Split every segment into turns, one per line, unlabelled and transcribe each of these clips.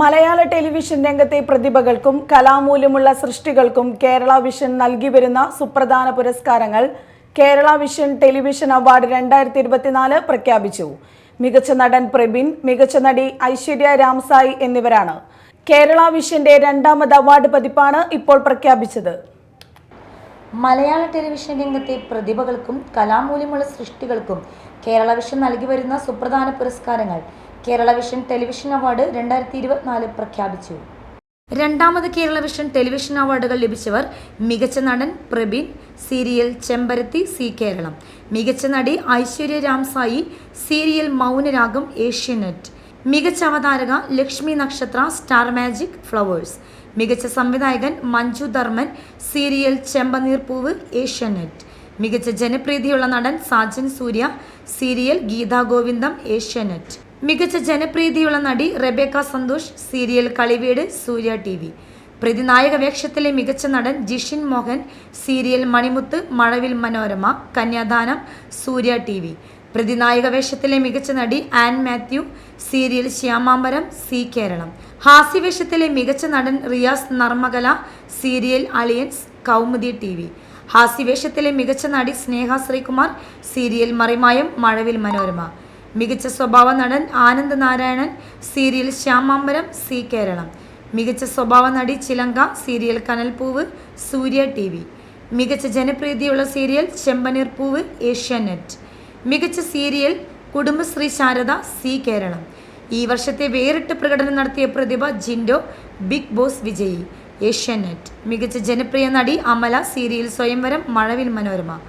മലയാള television രംഗത്തെ പ്രതിഭകൾക്കും കലാമൂല്യമുള്ള സൃഷ്ടികൾക്കും Kerala vision നൽകി വരുന്ന സുപ്രധാന പുരസ്കാരങ്ങൾ കേരള വിഷൻ ടെലിവിഷൻ അവാർഡ് രണ്ടായിരത്തി ഇരുപത്തിനാല് പ്രഖ്യാപിച്ചു. മികച്ച നടൻ പ്രബിൻ മികച്ച നടി ഐശ്വര്യ രാംസായി എന്നിവരാണ്. കേരള വിഷന്റെ രണ്ടാമത് അവാർഡ് പതിപ്പാണ് ഇപ്പോൾ പ്രഖ്യാപിച്ചത്.
മലയാള ടെലിവിഷൻ രംഗത്തെ പ്രതിഭകൾക്കും കലാമൂല്യമുള്ള സൃഷ്ടികൾക്കും കേരള വിഷൻ നൽകി വരുന്ന സുപ്രധാന പുരസ്കാരങ്ങൾ കേരള വിഷൻ ടെലിവിഷൻ അവാർഡ് രണ്ടായിരത്തി ഇരുപത്തിനാല് പ്രഖ്യാപിച്ചു. രണ്ടാമത് കേരള വിഷൻ ടെലിവിഷൻ അവാർഡുകൾ ലഭിച്ചവർ മികച്ച നടൻ പ്രബീൺ സീരിയൽ ചെമ്പരത്തി സി കേരളം മികച്ച നടി ഐശ്വര്യ രാംസായി സീരിയൽ മൗനരാഗം ഏഷ്യനെറ്റ് മികച്ച അവതാരക Lakshmi Nakshatra star magic Flowers മികച്ച സംവിധായകൻ മഞ്ജു ധർമ്മൻ സീരിയൽ ചെമ്പനീർപ്പൂവ് ഏഷ്യനെറ്റ് മികച്ച ജനപ്രീതിയുള്ള നടൻ സാജൻ സൂര്യ സീരിയൽ ഗീതാ ഗോവിന്ദം ഏഷ്യാനെറ്റ്. മികച്ച ജനപ്രീതിയുള്ള നടി Rebecca Santhosh serial Kaliveedu Surya T V. പ്രതിനായക വേഷത്തിലെ മികച്ച നടൻ Jishin Mohan serial Manimuthu Mazhavil Manorama Kanyadanam Surya T V. പ്രതിനായക വേഷത്തിലെ മികച്ച നടി an Mathew serial Shyamambaram Zee Keralam. ഹാസ്യവേഷത്തിലെ മികച്ച നടൻ Riyas Narmakala serial Aliyans Kaumudi T V. ഹാസ്യവേഷത്തിലെ മികച്ച നടി സ്നേഹ ശ്രീകുമാർ സീരിയൽ മറിമായം മഴവിൽ മനോരമ. മികച്ച സ്വഭാവ നടൻ ആനന്ദ് നാരായണൻ സീരിയൽ ശ്യാമാംബരം സി കേരളം. മികച്ച സ്വഭാവ നടി Chilanka serial Kanalpoovu Surya T V. മികച്ച ജനപ്രീതിയുള്ള സീരിയൽ ചെമ്പനീർ പൂവ് ഏഷ്യാനെറ്റ്. മികച്ച സീരിയൽ കുടുംബശ്രീ ശാരദ സി കേരളം. ഈ വർഷത്തെ വേറിട്ട് പ്രകടനം നടത്തിയ പ്രതിഭ ജിൻഡോ ബിഗ് ബോസ് വിജയി. ഏഷ്യാനെറ്റ്. മികച്ച ജനപ്രിയ നടി Amala serial Swayamvaram Mazhavil Manorama.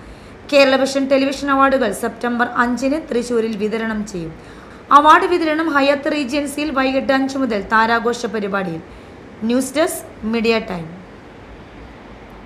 Kerala vision television അവാർഡുകൾ സെപ്റ്റംബർ അഞ്ചിന് തൃശൂരിൽ വിതരണം ചെയ്യും. അവാർഡ് വിതരണം ഹയത്ത് റീജൻസിയിൽ വൈകിട്ട് അഞ്ച് മുതൽ താരാഘോഷ പരിപാടിയിൽ. News desk media time.